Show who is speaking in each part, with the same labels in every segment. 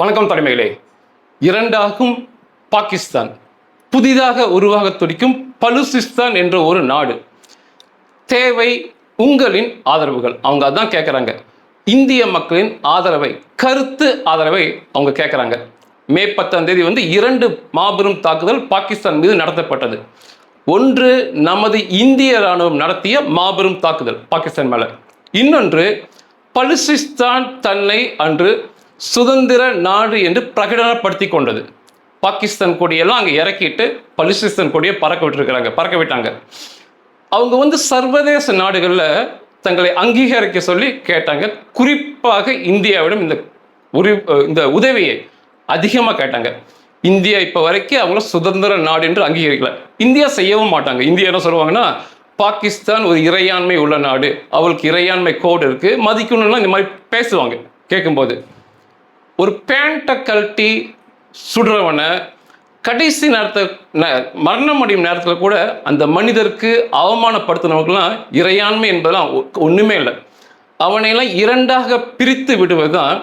Speaker 1: வணக்கம் தலைமைகளே இரண்டாகும் பாகிஸ்தான். புதிதாக உருவாக துடிக்கும் பலுசிஸ்தான் என்ற ஒரு நாடு. தேவை உங்களின் ஆதரவுகள். அவங்க அதான் கேட்குறாங்க இந்திய மக்களின் ஆதரவை கருத்து ஆதரவை அவங்க கேட்குறாங்க மே பத்தாம் தேதி வந்து இரண்டு மாபெரும் தாக்குதல் பாகிஸ்தான் மீது நடத்தப்பட்டது. ஒன்று நமது இந்திய ராணுவம் நடத்திய மாபெரும் தாக்குதல் பாகிஸ்தான் மேலே. இன்னொன்று பலுசிஸ்தான் தன்னை அன்று சுதந்திர நாடு என்று பிரகடனப்படுத்தி கொண்டது. பாகிஸ்தான் கொடியெல்லாம் அங்கே இறக்கிட்டு பலிசிஸ்தான் கொடியை பறக்க விட்டுருக்கிறாங்க பறக்க விட்டாங்க. அவங்க வந்து சர்வதேச நாடுகளில் தங்களை அங்கீகரிக்க சொல்லி கேட்டாங்க. குறிப்பாக இந்தியாவிடம் இந்த உரி இந்த உதவியை அதிகமாக கேட்டாங்க. இந்தியா இப்போ வரைக்கும் அவங்கள சுதந்திர நாடு என்று அங்கீகரிக்கல. இந்தியா செய்யவும் மாட்டாங்க. இந்தியா என்ன சொல்லுவாங்கன்னா பாகிஸ்தான் ஒரு இறையாண்மை உள்ள நாடு. அவளுக்கு இறையாண்மை கோடு இருக்குது மதிக்கணும்னா இந்த மாதிரி பேசுவாங்க கேட்கும்போது. ஒரு பேண்ட்டை கழட்டி சுடுறவனை கடைசி நேரத்தில் மரணம் அடையும் நேரத்தில் கூட அந்த மனிதருக்கு அவமானப்படுத்தினவங்களாம் இறையாண்மை என்பதெல்லாம் ஒன்றுமே இல்லை. அவனையெல்லாம் இரண்டாக பிரித்து விடுவது தான்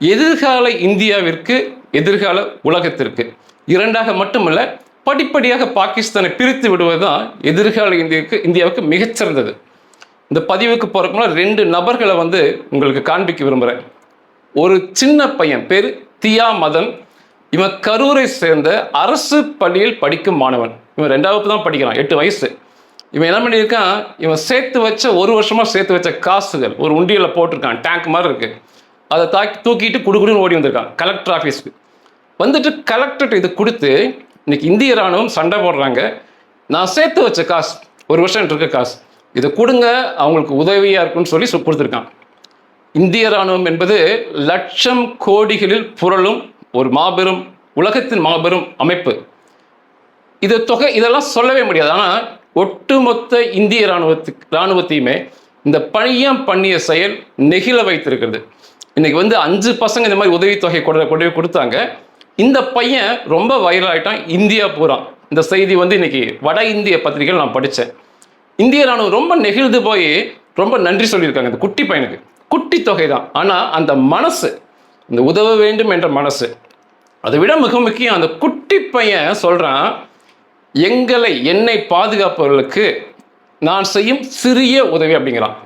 Speaker 1: எதிர்கால இந்தியாவிற்கு எதிர்கால உலகத்திற்கு. இரண்டாக மட்டுமல்ல படிப்படியாக பாகிஸ்தானை பிரித்து விடுவது தான் எதிர்கால இந்தியாவுக்கு இந்தியாவுக்கு மிகச்சிறந்தது. இந்த பதிவுக்கு போகிறக்குள்ள ரெண்டு நபர்களை வந்து உங்களுக்கு காண்பிக்க விரும்புகிறேன் ஒரு சின்ன பையன் பேர் தியா மதன். இவன் கரூரை சேர்ந்த அரசு பள்ளியில் படிக்கும் மாணவன். இவன் ரெண்டாவது தான் படிக்கிறான் எட்டு வயசு. இவன் என்ன பண்ணியிருக்கான்? இவன் சேர்த்து வச்ச ஒரு வருஷமாக சேர்த்து வச்ச காசுகள் ஒரு உண்டியில் போட்டிருக்கான் டேங்க் மாதிரி இருக்கு. அதை தாக்கி தூக்கிட்டு குடுகுடுன்னு ஓடி வந்திருக்கான் கலெக்டர் ஆஃபீஸ்க்கு வந்துட்டு கலெக்டர்கிட்ட இது கொடுத்து இன்னைக்கு இந்திய ராணுவம் சண்டை போடுறாங்க. நான் சேர்த்து வச்ச காசு ஒரு வருஷம் இருக்க காசு. இதை கொடுங்க அவங்களுக்கு உதவியாக இருக்குன்னு சொல்லி கொடுத்துருக்கான். இந்திய ராணுவம் என்பது லட்சம் கோடிகளில் புரளும் ஒரு மாபெரும் உலகத்தின் மாபெரும் அமைப்பு. இது தொகை இதெல்லாம் சொல்லவே முடியாது. ஆனால் ஒட்டுமொத்த இந்திய ராணுவத்துக்கு ராணுவத்தையுமே இந்த பணியம் பண்ணிய செயல் நெகிழ வைத்திருக்கிறது. இன்னைக்கு வந்து அஞ்சு பசங்க இந்த மாதிரி உதவித்தொகை கொடு கொண்டு போய் கொடுத்தாங்க. இந்த பையன் ரொம்ப வைரலாகிட்டான் இந்தியா பூரா. இந்த செய்தி வந்து இன்னைக்கு வட இந்திய பத்திரிகைகள் நான் படித்தேன் இந்திய ராணுவம் ரொம்ப நெகிழ்ந்து போய் ரொம்ப நன்றி சொல்லியிருக்காங்க. இந்த குட்டி பையனுக்கு. குட்டி தொகை தான் ஆனால் அந்த மனசு இந்த உதவ வேண்டும் என்ற மனசு அதை விட மிக முக்கியம் அந்த குட்டி பையன் சொல்கிறான் எங்களை என்னை பாதுகாப்பவர்களுக்கு நான் செய்யும் சிறிய உதவி அப்படிங்கிறான்.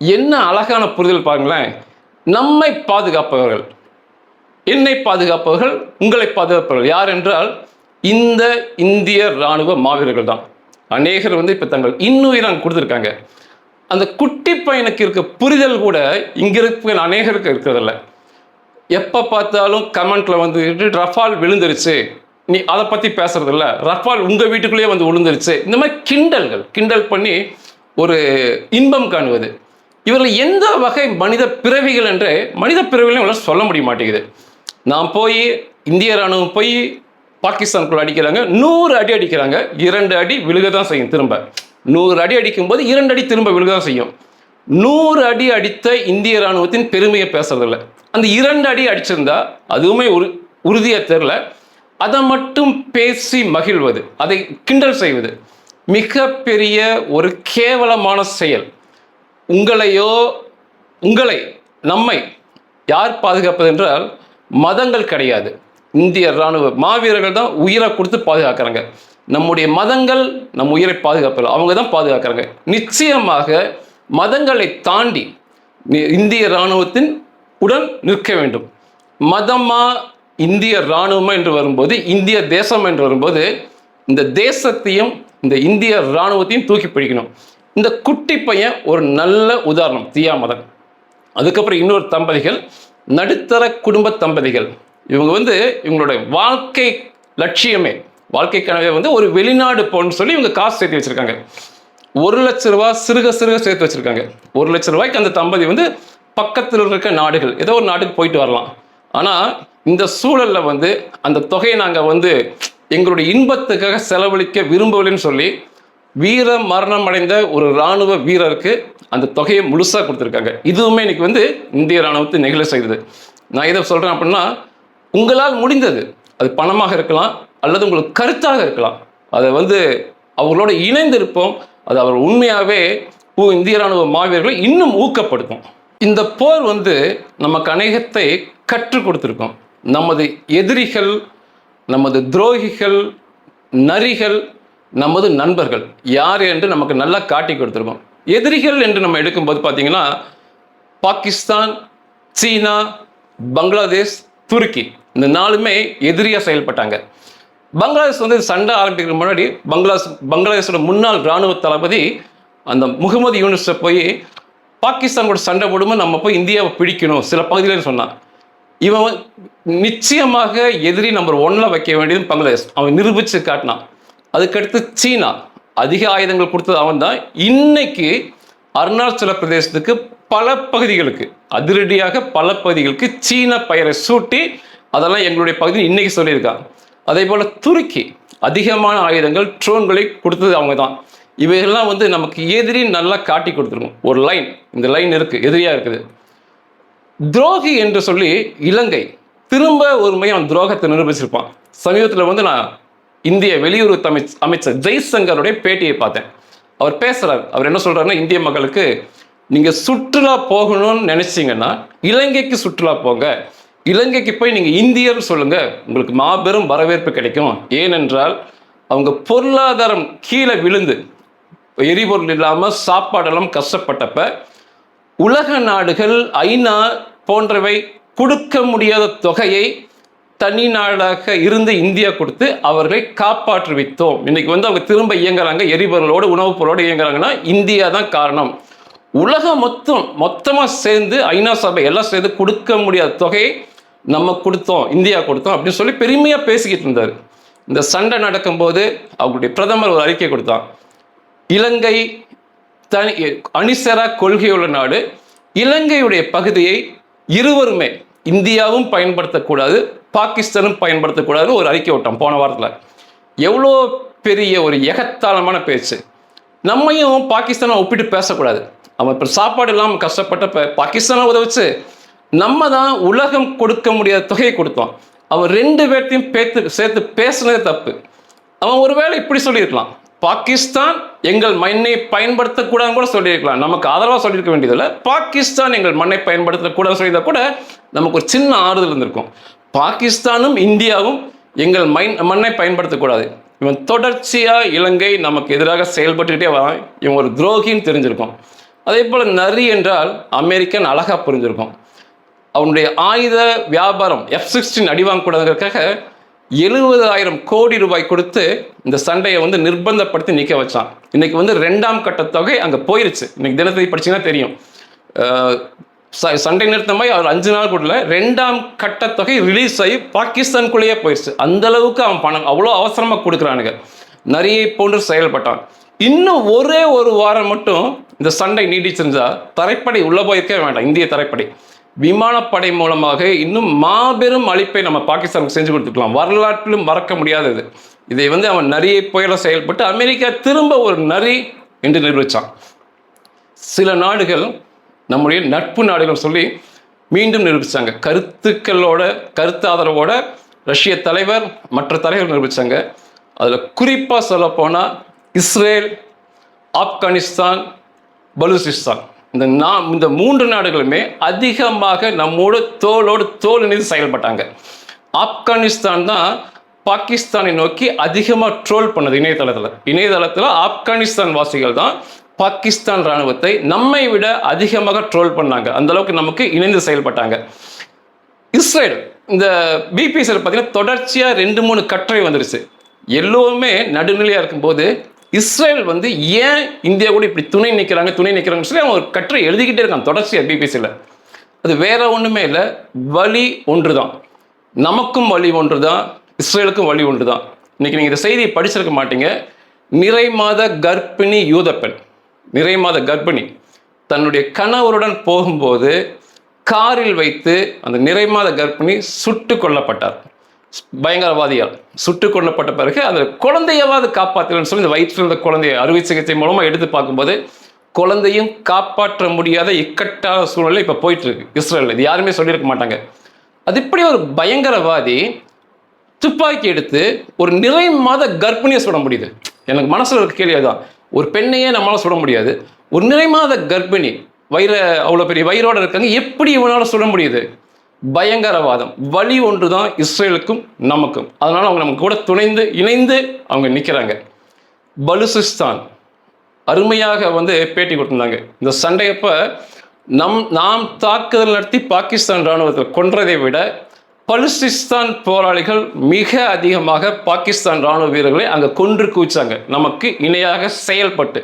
Speaker 1: என்ன அழகான புரிதல் பாருங்களேன். நம்மை பாதுகாப்பவர்கள் என்னை பாதுகாப்பவர்கள் உங்களை பாதுகாப்பவர்கள். யார் என்றால் இந்த இந்திய ராணுவ மாவீரர்கள் தான். அநேகர் வந்து இப்போ தங்கள் இன்னுயிரம் கொடுத்துருக்காங்க. அந்த குட்டி பையனுக்கு இருக்க புரிதல் கூட இங்கே இருக்க அநேகருக்கு இருக்கிறதில்ல. எப்போ பார்த்தாலும் கமெண்ட்ல வந்துட்டு ரஃபால் விழுந்துருச்சு. நீ அதை பற்றி பேசுறதில்ல. ரஃபால் உங்கள் வீட்டுக்குள்ளேயே வந்து விழுந்துருச்சு. இந்த மாதிரி கிண்டல்கள் கிண்டல் பண்ணி ஒரு இன்பம் காணுவது. இவர்கள் எந்த வகை மனித பிறவிகள் என்று மனித பிறவிகளையும் இவங்களால் சொல்ல முடிய மாட்டேங்குது. நான் போய் இந்திய ராணுவம் போய் பாகிஸ்தானுக்குள்ள அடிக்கிறாங்க. நூறு அடி அடிக்கிறாங்க. இரண்டு அடி விழுக தான் செய்யும் திரும்ப. நூறு அடி அடிக்கும்போது இரண்டு அடி திரும்ப விழுதான் செய்யும். நூறு அடி அடித்த இந்திய ராணுவத்தின் பெருமையை பேசுறதில்ல. அந்த இரண்டு அடி அடிச்சிருந்தா அதுவுமே உரு உறுதியாக தெரில அதை மட்டும் பேசி மகிழ்வது அதை கிண்டல் செய்வது மிகப்பெரிய ஒரு கேவலமான செயல். உங்களையோ உங்களை நம்மை யார் பாதுகாப்பது என்றால் மதங்கள் கிடையாது. இந்திய ராணுவ மாவீரர்கள் தான் உயிரை கொடுத்து பாதுகாக்கிறாங்க. நம்முடைய மதங்கள் நம் உயிரை பாதுகாப்பில் அவங்க தான் பாதுகாக்கிறாங்க. நிச்சயமாக மதங்களை தாண்டி இந்திய ராணுவத்தின் உடன் நிற்க வேண்டும். மதமா இந்திய இராணுவமா என்று வரும்போது இந்திய தேசம் என்று வரும்போது இந்த தேசத்தையும் இந்த இந்திய ராணுவத்தையும் தூக்கி பிடிக்கணும். இந்த குட்டி பையன் ஒரு நல்ல உதாரணம் தியா மதம் அதுக்கப்புறம் இன்னொரு தம்பதிகள் நடுத்தர குடும்ப தம்பதிகள். இவங்க வந்து இவங்களுடைய வாழ்க்கை லட்சியமே வாழ்க்கை கனவே வந்து ஒரு வெளிநாடு போன்னு சொல்லி இவங்க காசு சேர்த்து வச்சிருக்காங்க. ஒரு லட்ச ரூபாய் சிறுக சிறுக சேர்த்து வச்சிருக்காங்க. ஒரு லட்ச ரூபாய்க்கு அந்த தம்பதி வந்து பக்கத்தில் இருக்க நாடுகள் ஏதோ ஒரு நாட்டுக்கு போயிட்டு வரலாம். ஆனால் இந்த சூழல்ல வந்து அந்த தொகையை நாங்கள் வந்து எங்களுடைய இன்பத்துக்காக செலவழிக்க விரும்பவில்லைன்னு சொல்லி வீர மரணம் அடைந்த ஒரு ராணுவ வீரருக்கு அந்த தொகையை முழுசாக கொடுத்துருக்காங்க. இதுவுமே இன்னைக்கு வந்து இந்திய ராணுவத்தை நெகிழ செய்தது நான் இதை சொல்கிறேன் அப்படின்னா உங்களால் முடிந்தது. அது பணமாக இருக்கலாம் அல்லது உங்களுக்கு கருத்தாக இருக்கலாம். அதை வந்து அவர்களோட இணைந்திருப்போம். அது அவர் உண்மையாகவே ஊ- இந்திய ராணுவ மாவீரர்களை இன்னும் ஊக்கப்படுத்தும். இந்த போர் வந்து நமக்கு அநேகத்தை கற்றுக் கொடுத்துருக்கோம். நமது எதிரிகள் நமது துரோகிகள் நரிகள் நமது நண்பர்கள் யார் என்று நமக்கு நல்லா காட்டி கொடுத்துருக்கோம் எதிரிகள் என்று நம்ம எடுக்கும்போது பார்த்தீங்கன்னா பாகிஸ்தான் சீனா பங்களாதேஷ் துருக்கி இந்த நாலுமே எதிரியாக செயல்பட்டாங்க. பங்களாதேஷ் வந்து சண்டை ஆரம்பிக்கிற முன்னாடி பங்களாதேஷ் பங்களாதேஷோட முன்னாள் இராணுவ தளபதி அந்த முகமது யூனிஸை போய் பாகிஸ்தான் கூட சண்டை போடும்போது நம்ம போய் இந்தியாவை பிடிக்கணும் சில பகுதியில் சொன்னான். இவன் நிச்சயமாக எதிரி நம்பர் ஒன்ல வைக்க வேண்டியது பங்களாதேஷ். அவன் நிரூபித்து காட்டினான். அதுக்கடுத்து சீனா அதிக ஆயுதங்கள் கொடுத்தது அவன் தான் இன்னைக்கு அருணாச்சல பிரதேசத்துக்கு பல பகுதிகளுக்கு அதிரடியாக பல பகுதிகளுக்கு சீன பெயரை சூட்டி அதெல்லாம் எங்களுடைய பகுதி இன்னைக்கு சொல்லியிருக்கான். அதே போல் துருக்கி அதிகமான ஆயுதங்கள் ட்ரோன்களை கொடுத்தது அவங்க தான் இவையெல்லாம் வந்து நமக்கு எதிரி நல்லா காட்டி கொடுத்துருக்கும். ஒரு லைன் இந்த லைன் இருக்குது எதிரியாக இருக்குது. துரோகி என்று சொல்லி இலங்கை திரும்ப ஒரு அவன் துரோகத்தை நிரூபிச்சிருப்பான். சமீபத்தில் வந்து நான் இந்திய வெளியுறவு அமைச் அமைச்சர் ஜெய்சங்கருடைய பேட்டியை பார்த்தேன். அவர் பேசுகிறார் அவர் என்ன சொல்கிறாருன்னா இந்திய மக்களுக்கு நீங்கள் சுற்றுலா போகணும்னு நினச்சிங்கன்னா இலங்கைக்கு சுற்றுலா போங்க. இலங்கைக்கு போய் நீங்கள் இந்தியர் சொல்லுங்கள் உங்களுக்கு மாபெரும் வரவேற்பு கிடைக்கும். ஏனென்றால் அவங்க பொருளாதாரம் கீழே விழுந்து எரிபொருள் இல்லாமல் சாப்பாடெல்லாம் கஷ்டப்பட்டப்ப உலக நாடுகள் ஐநா போன்றவை கொடுக்க முடியாத தொகையை தனி நாடாக இருந்து இந்தியா கொடுத்து அவர்களை காப்பாற்றுவித்தோம் இன்னைக்கு வந்து அவங்க திரும்ப இயங்குறாங்க எரிபொருளோடு உணவுப் பொருளோடு இயங்குறாங்கன்னா இந்தியா தான் காரணம். உலகம் மொத்தம் மொத்தமாக சேர்ந்து ஐநா சபை எல்லாம் சேர்ந்து கொடுக்க முடியாத தொகையை நம்ம கொடுத்தோம் இந்தியா கொடுத்தோம் அப்படின்னு சொல்லி பெருமையாக பேசிக்கிட்டு இருந்தார். இந்த சண்டை நடக்கும்போது அவங்களுடைய பிரதமர் ஒரு அறிக்கை கொடுத்தான். இலங்கை தனி அணிசரா கொள்கையுள்ள நாடு இலங்கையுடைய பகுதியை இருவருமே இந்தியாவும் பயன்படுத்தக்கூடாது பாகிஸ்தானும் பயன்படுத்தக்கூடாதுன்னு ஒரு அறிக்கை விட்டோம் போன வாரத்தில். எவ்வளோ பெரிய ஒரு எகத்தாளமான பேச்சு. நம்மையும் பாகிஸ்தானை ஒப்பிட்டு பேசக்கூடாது. அவன் இப்போ சாப்பாடு இல்லாமல் கஷ்டப்பட்ட பாகிஸ்தானை உதவிச்சு நம்ம தான் உலகம் கொடுக்க முடியாத தொகையை கொடுத்தோம். அவன் ரெண்டு பேர்த்தையும் பேத்து சேர்த்து பேசுனதே தப்பு. அவன் ஒருவேளை இப்படி சொல்லியிருக்கலாம். பாகிஸ்தான் எங்கள் மண்ணை பயன்படுத்தக்கூடாதுன்னு கூட சொல்லியிருக்கலாம். நமக்கு ஆதரவாக சொல்லியிருக்க வேண்டியதில்லை. பாகிஸ்தான் எங்கள் மண்ணை பயன்படுத்தக்கூடாதுன்னு சொல்லியிருந்தா கூட நமக்கு ஒரு சின்ன ஆறுதல் இருந்திருக்கும். பாகிஸ்தானும் இந்தியாவும் எங்கள் மைன் மண்ணை பயன்படுத்தக்கூடாது. இவன் தொடர்ச்சியாக இலங்கை நமக்கு எதிராக செயல்பட்டுக்கிட்டே வரான். இவன் ஒரு துரோகின்னு தெரிஞ்சிருக்கும். அதே போல் நரி என்றால் அமெரிக்கன் அழகாக புரிஞ்சிருக்கும். அவனுடைய ஆயுத வியாபாரம் எஃப் சிக்ஸ்டீன் அடிவாங்க வாங்கக்கூடாதுங்கிறதுக்காக எழுபதாயிரம் கோடி ரூபாய் கொடுத்து இந்த சண்டையை வந்து நிர்பந்தப்படுத்தி நிற்க வச்சான். இன்னைக்கு வந்து ரெண்டாம் கட்ட தொகை அங்கே போயிருச்சு. இன்னைக்கு தினத்தை படிச்சீங்கன்னா தெரியும். ச- சண்டை நிறுத்தமாய் அவர் அஞ்சு நாள் கூட ரெண்டாம் கட்ட தொகை ரிலீஸ் ஆகி பாகிஸ்தானுக்குள்ளேயே போயிடுச்சு அந்த அளவுக்கு அவன் பணம் அவ்வளோ அவசரமாக கொடுக்குறானுங்க. நிறைய போன்று செயல்பட்டான். இன்னும் ஒரே ஒரு வாரம் மட்டும் இந்த சண்டை நீடிச்சிருந்தா தரைப்படை உள்ளே போயிருக்கவே வேண்டாம். இந்திய தரைப்படை. விமானப்படை மூலமாக இன்னும் மாபெரும் அழிப்பை நம்ம பாகிஸ்தானுக்கு செஞ்சு கொடுத்துக்கலாம். வரலாற்றிலும் மறக்க முடியாதது. இதை வந்து அவன் நரியை புயல செயல்பட்டு அமெரிக்கா திரும்ப ஒரு நரி என்று நிரூபித்தான் சில நாடுகள் நம்முடைய நட்பு நாடுகள் சொல்லி மீண்டும் நிரூபித்தாங்க கருத்துக்களோட கருத்து ஆதரவோட ரஷ்ய தலைவர் மற்ற தலைவர் நிரூபித்தாங்க அதில் குறிப்பாக சொல்லப்போனால் இஸ்ரேல் ஆப்கானிஸ்தான் பலூசிஸ்தான். இந்த நாம் இந்த மூன்று நாடுகளுமே அதிகமாக நம்மோடு தோளோடு தோல் இணைந்து செயல்பட்டாங்க. ஆப்கானிஸ்தான் தான் பாகிஸ்தானை நோக்கி அதிகமாக ட்ரோல் பண்ணது இணையதளத்தில். இணையதளத்தில் ஆப்கானிஸ்தான் வாசிகள் தான் பாகிஸ்தான் ராணுவத்தை நம்மை விட அதிகமாக ட்ரோல் பண்ணாங்க. அந்த அளவுக்கு நமக்கு இணைந்து செயல்பட்டாங்க. இஸ்ரேல் இந்த பிபிஎஸ்எல் பார்த்தீங்கன்னா தொடர்ச்சியாக ரெண்டு மூணு கட்டுரை வந்துருச்சு. எல்லோருமே நடுநிலையாக இருக்கும்போது இஸ்ரேல் வந்து ஏன் இந்தியா கூட இப்படி துணை நிற்கிறாங்க துணை நிற்கிறாங்கன்னு சொல்லி அவங்க ஒரு கட்டுரை எழுதிக்கிட்டே இருக்கான் தொடர்ச்சியாக பிபிசியில் அது வேற ஒன்றுமே இல்லை வழி ஒன்று தான் நமக்கும் வழி ஒன்று தான் இஸ்ரேலுக்கும் வழி ஒன்று தான் இன்னைக்கு நீங்கள் இந்த செய்தியை படிச்சிருக்க மாட்டீங்க. நிறை மாத கர்ப்பிணி யூத பெண் நிறை மாத கர்ப்பிணி தன்னுடைய கணவருடன் போகும்போது காரில் வைத்து அந்த நிறை மாத கர்ப்பிணி சுட்டு கொல்லப்பட்டார். பயங்கரவாதியால் சுட்டு கொல்லப்பட்ட பிறகு அந்த குழந்தையாவது காப்பாற்றலன்னு சொல்லி இந்த வயிற்றில் இருந்த குழந்தைய அறுவை சிகிச்சை மூலமாக எடுத்து பார்க்கும்போது குழந்தையும் காப்பாற்ற முடியாத இக்கட்டான சூழ்நிலை இப்போ போயிட்டுருக்கு இஸ்ரேலில். இஸ்ரேல் இது யாருமே சொல்லியிருக்க மாட்டாங்க. அது இப்படி ஒரு பயங்கரவாதி துப்பாக்கி எடுத்து ஒரு நிறை மாத கர்ப்பிணியை சுட முடியுது. எனக்கு மனசில் இருக்க கேள்வி அதுதான். ஒரு பெண்ணையே நம்மளால் சுட முடியாது. ஒரு நிறை மாத கர்ப்பிணி வயிறு அவ்வளோ பெரிய வயிறோட இருக்காங்க. எப்படி இவனால் சுட முடியுது? பயங்கரவாதம். வழி ஒன்று தான் இஸ்ரேலுக்கும் நமக்கும். அதனால் அவங்க நம்ம கூட துணைந்து இணைந்து அவங்க நிற்கிறாங்க பலுசிஸ்தான். அருமையாக வந்து பேட்டி கொடுத்துருந்தாங்க. இந்த சண்டையப்போ நம் நாம் தாக்குதல் நடத்தி பாகிஸ்தான் இராணுவத்தில் கொன்றதை விட பலுசிஸ்தான் போராளிகள் மிக அதிகமாக பாகிஸ்தான் இராணுவ வீரர்களை அங்கே கொன்று குவிச்சாங்க. நமக்கு இணையாக செயல்பட்டு.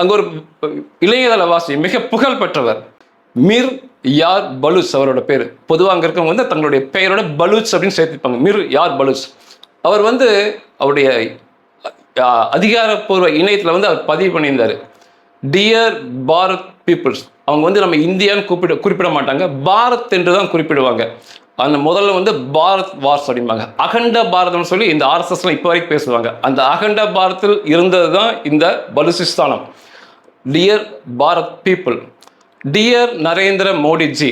Speaker 1: அங்கே ஒரு இளையதளவாசி மிக புகழ் பெற்றவர் மிர் யார் பலூஸ் அவரோட பேர்? பொதுவாக அங்கே இருக்கவங்க வந்து தங்களுடைய பெயரோட பலூச் அப்படின்னு சேர்த்துப்பாங்க மிர் யார் பலூஸ்? அவர் வந்து அவருடைய அதிகாரப்பூர்வ இணையத்தில் வந்து அவர் பதிவு பண்ணியிருந்தார். டியர் பாரத் பீப்புள்ஸ் அவங்க வந்து நம்ம இந்தியான்னு கூப்பிட குறிப்பிட மாட்டாங்க. பாரத் என்று தான் குறிப்பிடுவாங்க. அந்த முதல்ல வந்து பாரத் வார்ஸ் அப்படிம்பாங்க. அகண்ட பாரதம்னு சொல்லி இந்த ஆர்எஸ்எஸ்லாம் இப்போ வரைக்கும் பேசுவாங்க. அந்த அகண்ட பாரத்தில் இருந்தது தான் இந்த பலுசிஸ்தானம். Dear Bharat people dear Narendra Modiji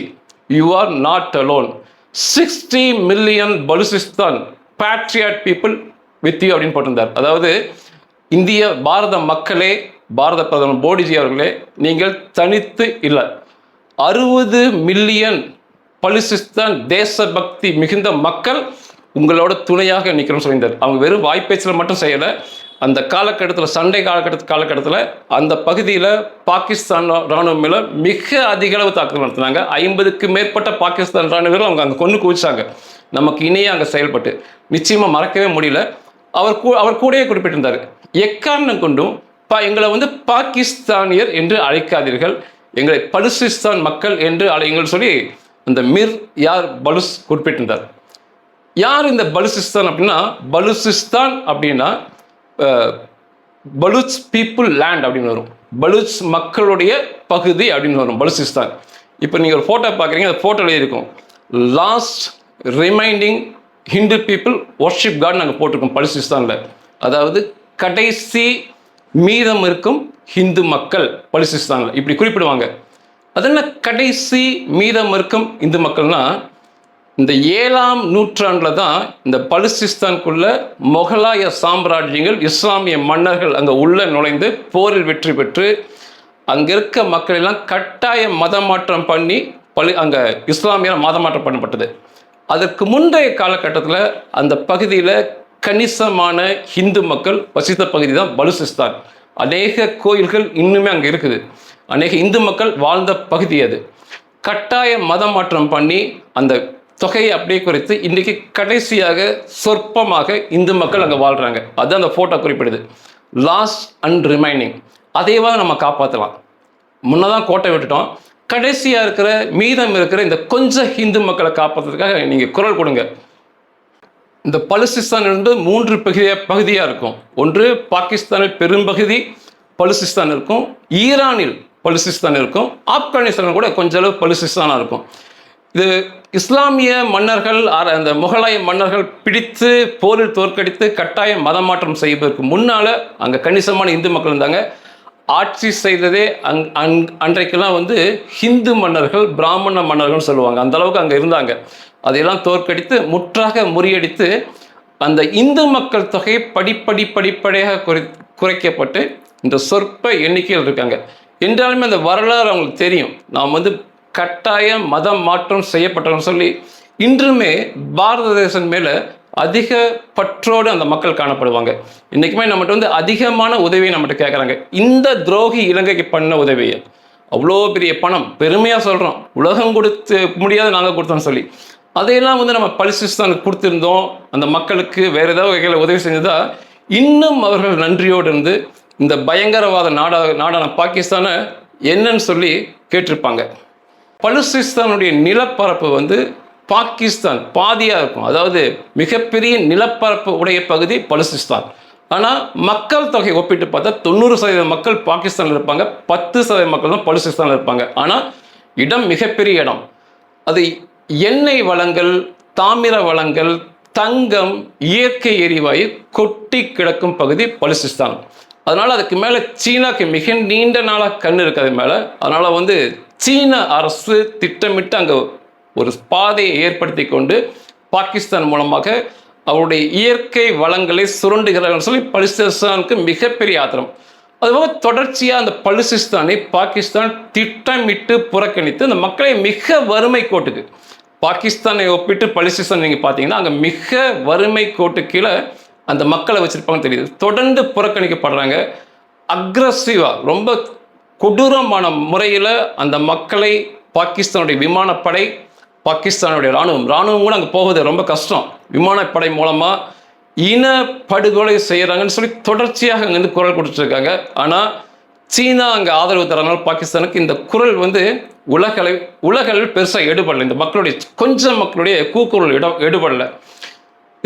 Speaker 1: you are not alone sixty million Balochistan patriot people with you அப்படின்னு போட்டிருந்தார். அதாவது இந்திய பாரத மக்களே பாரத பிரதமர் மோடிஜி அவர்களே நீங்கள் தனித்து இல்லை. அறுபது மில்லியன் பலுசிஸ்தான் தேசபக்தி மிகுந்த மக்கள் உங்களோட துணையாக நிற்கிறோம்னு சொல்லியிருந்தார் அவங்க வெறும் வாய்ப்பேச்சில் மட்டும் செய்யலை. அந்த காலகட்டத்தில் சண்டை காலகட்ட காலகட்டத்தில் அந்த பகுதியில் பாகிஸ்தான் ராணுவம் மேலே மிக அதிக அளவு தாக்குதல் நடத்தினாங்க. ஐம்பதுக்கு மேற்பட்ட பாகிஸ்தான் ராணுவர்கள் அவங்க அங்கே கொண்டு குவிச்சாங்க. நமக்கு இணையே அங்கே செயல்பட்டு. நிச்சயமாக மறக்கவே முடியல. அவர் கூ அவர் கூடயே குறிப்பிட்டிருந்தார். எக்காரணம் கொண்டும் பா எங்களை வந்து பாகிஸ்தானியர் என்று அழைக்காதீர்கள். எங்களை பலுசிஸ்தான் மக்கள் என்று அழையுங்கள் சொல்லி அந்த மிர் யார் பலுஸ் குறிப்பிட்டிருந்தார். யார் இந்த பலுசிஸ்தான் அப்படின்னா பலுசிஸ்தான் அப்படின்னா பலுச் பீப்புள் லேண்ட் அப்படின்னு வரும். பலுச் மக்களுடைய பகுதி அப்படின்னு வரும் பலுசிஸ்தான். இப்போ நீங்கள் ஒரு ஃபோட்டோ பார்க்குறீங்க அந்த ஃபோட்டோவில் இருக்கும். Last reminding Hindu people worship god நாங்கள் போட்டிருக்கோம் பலுசிஸ்தானில். அதாவது கடைசி மீதம் இருக்கும் ஹிந்து மக்கள் பலுசிஸ்தானில். இப்படி குறிப்பிடுவாங்க. அது என்ன கடைசி மீதம் இருக்கும் இந்து மக்கள்னால் இந்த ஏழாம் நூற்றாண்டில் தான் இந்த பலுசிஸ்தான்குள்ள முகலாய சாம்ராஜ்யங்கள் இஸ்லாமிய மன்னர்கள் அங்கே உள்ள நுழைந்து போரில் வெற்றி பெற்று அங்கே இருக்க மக்கள் எல்லாம் கட்டாய மதமாற்றம் பண்ணி பலு அங்கே இஸ்லாமிய மதமாற்றம் பண்ணப்பட்டது. அதற்கு முந்தைய காலகட்டத்தில் அந்த பகுதியில் கணிசமான ஹிந்து மக்கள் வசித்த பகுதி தான் பலுசிஸ்தான். அநேக கோயில்கள் இன்னுமே அங்கே இருக்குது. அநேக இந்து மக்கள் வாழ்ந்த பகுதி அது. கட்டாய மதம் மாற்றம் பண்ணி அந்த தொகையை அப்படியே குறைத்து இன்றைக்கு கடைசியாக சொற்பமாக இந்து மக்கள் அங்கே வாழ்கிறாங்க அது அந்த ஃபோட்டோ குறிப்பிடுது. லாஸ்ட் அண்ட் ரிமைனிங் அதையவாது நம்ம காப்பாற்றலாம் முன்னதான் கோட்டை விட்டுட்டோம். கடைசியாக இருக்கிற மீதம் இருக்கிற இந்த கொஞ்சம் ஹிந்து மக்களை காப்பாற்றுறதுக்காக நீங்கள் குரல் கொடுங்க. இந்த பலுசிஸ்தான் வந்து மூன்று பகுதியாக பகுதியாக இருக்கும். ஒன்று பாகிஸ்தானில் பெரும்பகுதி பலுசிஸ்தான் இருக்கும். ஈரானில் பலுசிஸ்தான் இருக்கும். ஆப்கானிஸ்தான் கூட கொஞ்ச அளவு பலுசிஸ்தானாக இருக்கும். இது இஸ்லாமிய மன்னர்கள் அந்த முகலாய மன்னர்கள் பிடித்து போரில் தோற்கடித்து கட்டாயம் மதமாற்றம் செய்வதற்கு முன்னால் அங்கே கணிசமான இந்து மக்கள் இருந்தாங்க. ஆட்சி செய்ததே அங் அங் அன்றைக்கெல்லாம் வந்து ஹிந்து மன்னர்கள் பிராமண மன்னர்கள்னு சொல்லுவாங்க. அந்த அளவுக்கு அங்கே இருந்தாங்க. அதையெல்லாம் தோற்கடித்து முற்றாக முறியடித்து அந்த இந்து மக்கள் தொகை படிப்படி படிப்படியாக குறை குறைக்கப்பட்டு இந்த சொற்ப எண்ணிக்கையில் இருக்காங்க. என்றாலுமே அந்த வரலாறு அவங்களுக்கு தெரியும். நாம் வந்து கட்டாயம் மதம் மாற்றம் செய்யப்பட்டோம்னு சொல்லி இன்றுமே பாரத தேசம் மேலே அதிக பற்றோடு அந்த மக்கள் காணப்படுவாங்க. இன்றைக்குமே நம்மகிட்ட வந்து அதிகமான உதவியை நம்மகிட்ட கேட்குறாங்க இந்த துரோகி இலங்கைக்கு பண்ண உதவியை. அவ்வளோ பெரிய பணம். பெருமையாக சொல்கிறோம் உலகம் கொடுத்து முடியாத நாங்கள் கொடுத்தோம்னு சொல்லி. அதையெல்லாம் வந்து நம்ம பலிசிஸ்தானுக்கு கொடுத்துருந்தோம். அந்த மக்களுக்கு வேறு ஏதாவது வகையில் உதவி செஞ்சதா இன்னும் அவர்கள் நன்றியோடு இருந்து இந்த பயங்கரவாத நாடா நாடான பாகிஸ்தானை என்னன்னு சொல்லி கேட்டிருப்பாங்க. பலுசிஸ்தானுடைய நிலப்பரப்பு வந்து பாகிஸ்தான் பாதியாக இருக்கும். அதாவது மிகப்பெரிய நிலப்பரப்பு உடைய பகுதி பலுசிஸ்தான். ஆனால் மக்கள் தொகை ஒப்பிட்டு பார்த்தா தொண்ணூறு சதவீத மக்கள் பாகிஸ்தானில் இருப்பாங்க. பத்து சதவீத மக்கள் தான் பலுசிஸ்தானில் இருப்பாங்க. ஆனால் இடம் மிகப்பெரிய இடம். அது எண்ணெய் வளங்கள் தாமிர வளங்கள் தங்கம் இயற்கை எரிவாயு கொட்டி கிடக்கும் பகுதி பலுசிஸ்தான். அதனால் அதுக்கு மேலே சீனாக்கு மிக நீண்ட நாளாக கண் இருக்கிறது மேலே. அதனால் வந்து சீன அரசு திட்டமிட்டு அங்கே ஒரு பாதையை ஏற்படுத்தி கொண்டு பாகிஸ்தான் மூலமாக அவருடைய இயற்கை வளங்களை சுரண்டுகிறார்கள் சொல்லி பலுசிஸ்தானுக்கு மிகப்பெரிய ஆத்திரம். அதுபோக தொடர்ச்சியாக அந்த பலிசிஸ்தானை பாகிஸ்தான் திட்டமிட்டு புறக்கணித்து அந்த மக்களை மிக வறுமை கோட்டுக்கு பாகிஸ்தானை ஒப்பிட்டு பலிசிஸ்தான் நீங்கள் பார்த்தீங்கன்னா அங்கே மிக வறுமை கோட்டு கீழே அந்த மக்களை வச்சிருப்பாங்கன்னு தெரியுது. தொடர்ந்து புறக்கணிக்கப்படுறாங்க. அக்ரஸிவாக ரொம்ப கொடூரமான முறையில் அந்த மக்களை பாகிஸ்தானுடைய விமானப்படை பாகிஸ்தானுடைய இராணுவம். இராணுவம் கூட அங்கே போவது ரொம்ப கஷ்டம். விமானப்படை மூலமாக இன படுகொலை செய்கிறாங்கன்னு சொல்லி தொடர்ச்சியாக அங்கேருந்து குரல் கொடுத்துருக்காங்க. ஆனால் சீனா அங்கே ஆதரவு தரனால பாகிஸ்தானுக்கு இந்த குரல் வந்து உலகளை உலகளவில் பெருசாக எடுபடலை இந்த மக்களுடைய கொஞ்சம் மக்களுடைய கூக்குரல் இடம் எடுபடலை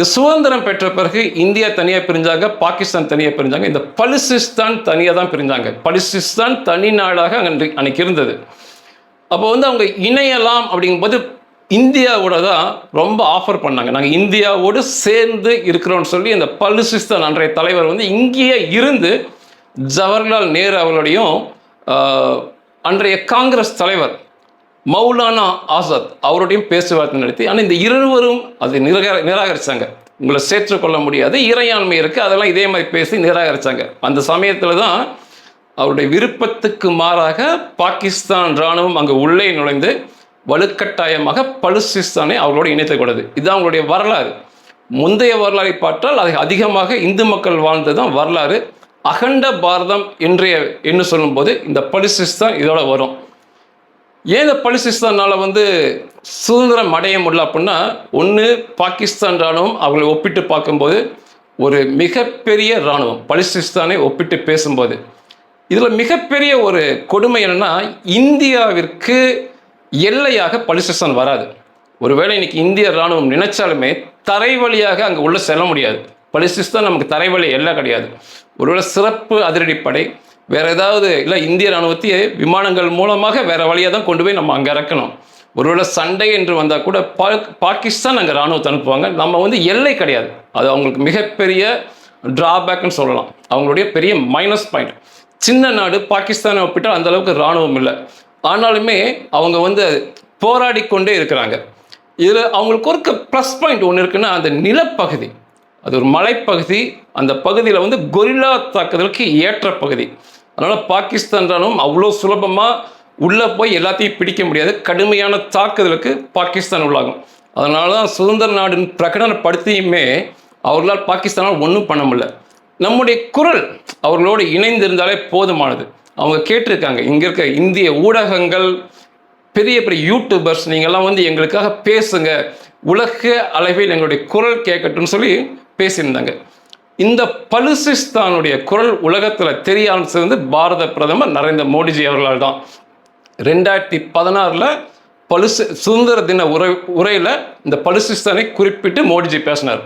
Speaker 1: சுதந்திரம் பெற்ற பிறகு இந்தியா தனியாக பிரிஞ்சாங்க பாகிஸ்தான் தனியாக பிரிஞ்சாங்க. இந்த பலிசிஸ்தான் தனியாக தான் பிரிஞ்சாங்க. பலிசிஸ்தான் தனி நாடாக அன்று அன்னைக்கு இருந்தது. அப்போ வந்து அவங்க இணையலாம் அப்படிங்கும்போது இந்தியாவோட தான் ரொம்ப ஆஃபர் பண்ணாங்க. நாங்கள் இந்தியாவோடு சேர்ந்து இருக்கிறோம்னு சொல்லி இந்த பலுசிஸ்தான் அன்றைய தலைவர் வந்து இங்கேயே இருந்து ஜவஹர்லால் நேரு அவர்களுடையும் அன்றைய காங்கிரஸ் தலைவர் மௌலானா ஆசாத் அவருடையும் பேச்சுவார்த்தை நடத்தி ஆனால் இந்த இருவரும் அதை நிராக நிராகரிச்சாங்க. உங்களை சேர்த்துக்கொள்ள முடியாது இறையாண்மை இருக்குது அதெல்லாம் இதே மாதிரி பேசி நிராகரித்தாங்க அந்த சமயத்தில் தான் அவருடைய விருப்பத்துக்கு மாறாக பாகிஸ்தான் இராணுவம் அங்கே உள்ளே நுழைந்து வலுக்கட்டாயமாக பலுசிஸ்தானை அவர்களோடு இணைத்தக்கூடாது இதுதான் அவங்களுடைய வரலாறு. முந்தைய வரலாறை பார்த்தால் அதை அதிகமாக இந்து மக்கள் வாழ்ந்தது தான் வரலாறு. அகண்ட பாரதம் இன்றைய என்று சொல்லும்போது இந்த பலுசிஸ்தான் இதோட வரும். ஏன் இந்த பலிசிஸ்தானால் வந்து சுதந்திரம் அடைய முடியல அப்படின்னா ஒன்று பாகிஸ்தான் இராணுவம் அவங்களை ஒப்பிட்டு பார்க்கும்போது ஒரு மிகப்பெரிய இராணுவம் பலிசிஸ்தானை ஒப்பிட்டு பேசும்போது. இதில் மிகப்பெரிய ஒரு கொடுமை என்னன்னா இந்தியாவிற்கு எல்லையாக பலிசிஸ்தான் வராது. ஒருவேளை இன்னைக்கு இந்திய இராணுவம் நினைச்சாலுமே தரை வழியாக அங்கே உள்ளே செல்ல முடியாது. பலிசிஸ்தான் நமக்கு தரை வழி எல்லாம் கிடையாது. ஒருவேளை சிறப்பு அதிரடிப்படை வேற ஏதாவது இல்லை இந்திய இராணுவத்தையே விமானங்கள் மூலமாக வேற வழியாக தான் கொண்டு போய் நம்ம அங்கே இறக்கணும். ஒருவேளை சண்டை என்று வந்தால் கூட பா பாகிஸ்தான் அங்கே இராணுவத்தை அனுப்புவாங்க. நம்ம வந்து எல்லை கிடையாது. அது அவங்களுக்கு மிகப்பெரிய டிராபேக்னு சொல்லலாம். அவங்களுடைய பெரிய மைனஸ் பாயிண்ட் சின்ன நாடு பாகிஸ்தானை ஒப்பிட்டால் அந்த அளவுக்கு இராணுவம் இல்லை. ஆனாலுமே அவங்க வந்து போராடி கொண்டே இருக்கிறாங்க. இதில் அவங்களுக்கு ஒரு ப்ளஸ் பாயிண்ட் ஒன்று இருக்குன்னா அந்த நிலப்பகுதி. அது ஒரு மலைப்பகுதி. அந்த பகுதியில் வந்து கொரில்லா தாக்குதலுக்கு ஏற்ற பகுதி. அதனால் பாகிஸ்தான் ராணுவம் அவ்வளோ சுலபமாக உள்ளே போய் எல்லாத்தையும் பிடிக்க முடியாது. கடுமையான தாக்குதலுக்கு பாகிஸ்தான் உள்ளாகும். அதனால தான் சுதந்திர நாடுன்னு பிரகடனப்படுத்தியுமே அவர்களால் பாகிஸ்தானால் ஒன்றும் பண்ண முடியல. நம்முடைய குரல் அவர்களோடு இணைந்திருந்தாலே போதுமானது. அவங்க கேட்டிருக்காங்க இங்கே இருக்க இந்திய ஊடகங்கள் பெரிய பெரிய யூடியூபர்ஸ் நீங்கள்லாம் வந்து எங்களுக்காக பேசுங்க. உலக அளவில் எங்களுடைய குரல் கேட்கட்டும்னு சொல்லி பேசியிருந்தாங்க. இந்த பலுசிஸ்தானுடைய குரல் உலகத்தில் தெரிய ஆரம்பிச்சது வந்து பாரத பிரதமர் நரேந்திர மோடிஜி அவர்களால் தான். ரெண்டாயிரத்தி பதினாறில் பலுசு சுதந்திர தின உரை உரையில் இந்த பலுசிஸ்தானை குறிப்பிட்டு மோடிஜி பேசினார்.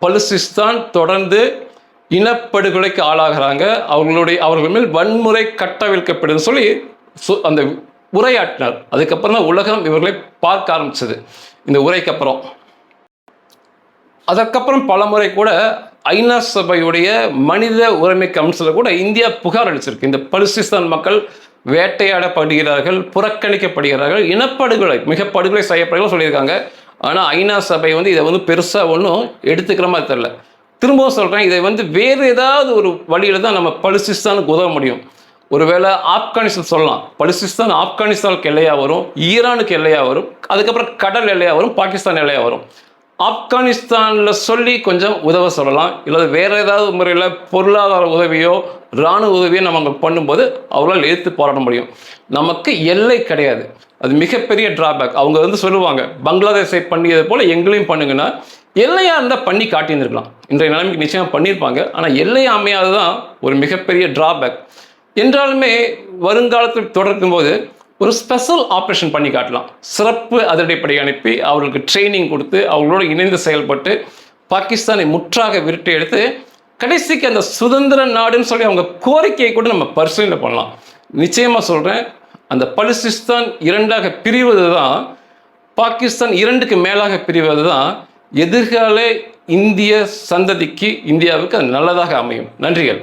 Speaker 1: பலுசிஸ்தான் தொடர்ந்து இனப்படுகொலைக்கு ஆளாகிறாங்க. அவர்களுடைய அவர்கள் மேல் வன்முறை கட்டவிழ்க்கப்படுதுன்னு சொல்லி சு- அந்த உரையாற்றினார். அதுக்கப்புறம் தான் உலகம் இவர்களை பார்க்க ஆரம்பிச்சது. இந்த உரைக்கு அப்புறம். அதற்கப்புறம் பலமுறை கூட ஐநா சபையுடைய மனித உரிமை கவுன்சிலில் கூட இந்தியா புகார் அளிச்சிருக்கு. இந்த பலுசிஸ்தான் மக்கள் வேட்டையாடப்படுகிறார்கள் புறக்கணிக்கப்படுகிறார்கள் இனப்படுகொலை மிக படுகொலை செய்யப்படுகிறார்கள் சொல்லியிருக்காங்க. ஆனால் ஐநா சபை வந்து இதை வந்து பெருசாக ஒன்றும் எடுத்துக்கிற மாதிரி தெரில திரும்பவும் சொல்கிறேன் இதை வந்து வேறு ஏதாவது ஒரு வழியில் தான் நம்ம பலுசிஸ்தானுக்கு உதவ முடியும். ஒருவேளை ஆப்கானிஸ்தான் சொல்லலாம். பலுசிஸ்தான் ஆப்கானிஸ்தானுக்கு எல்லையாக வரும் ஈரானுக்கு எல்லையாக வரும் அதுக்கப்புறம் கடல் எல்லையாக வரும் பாகிஸ்தான் எல்லையாக வரும். ஆப்கானிஸ்தானில் சொல்லி கொஞ்சம் உதவ சொல்லலாம். இல்லை வேறு ஏதாவது முறையில் பொருளாதார உதவியோ இராணுவ உதவியோ நம்ம அங்கே பண்ணும்போது அவங்களால் எதிர்த்து போராட முடியும். நமக்கு எல்லை கிடையாது. அது மிகப்பெரிய டிராபேக் அவங்க வந்து சொல்லுவாங்க பங்களாதேஷை பண்ணியது போல் எங்களையும் பண்ணுங்கன்னா எல்லையாக இருந்தால் பண்ணி காட்டியிருந்திருக்கலாம். இன்றைய நிலைமைக்கு நிச்சயமாக பண்ணியிருப்பாங்க. ஆனால் எல்லை அமையாது தான் ஒரு மிகப்பெரிய டிராபேக் என்றாலுமே வருங்காலத்தில் தொடர்க்கும் போது ஒரு ஸ்பெஷல் ஆப்ரேஷன் பண்ணி காட்டலாம். சிறப்பு அதிரடிப்படை அனுப்பி அவர்களுக்கு ட்ரைனிங் கொடுத்து அவர்களோடு இணைந்து செயல்பட்டு பாகிஸ்தானை முற்றாக விரட்டி எடுத்து கடைசிக்கு அந்த சுதந்திர நாடுன்னு சொல்லி அவங்க கோரிக்கையை கூட நம்ம பரிசீலனை பண்ணலாம். நிச்சயமாக சொல்கிறேன் அந்த பலிசிஸ்தான் இரண்டாக பிரிவது தான் பாகிஸ்தான் இரண்டுக்கு மேலாக பிரிவது தான் எதிர்கால இந்திய சந்ததிக்கு இந்தியாவுக்கு அது நல்லதாக அமையும். நன்றிகள்.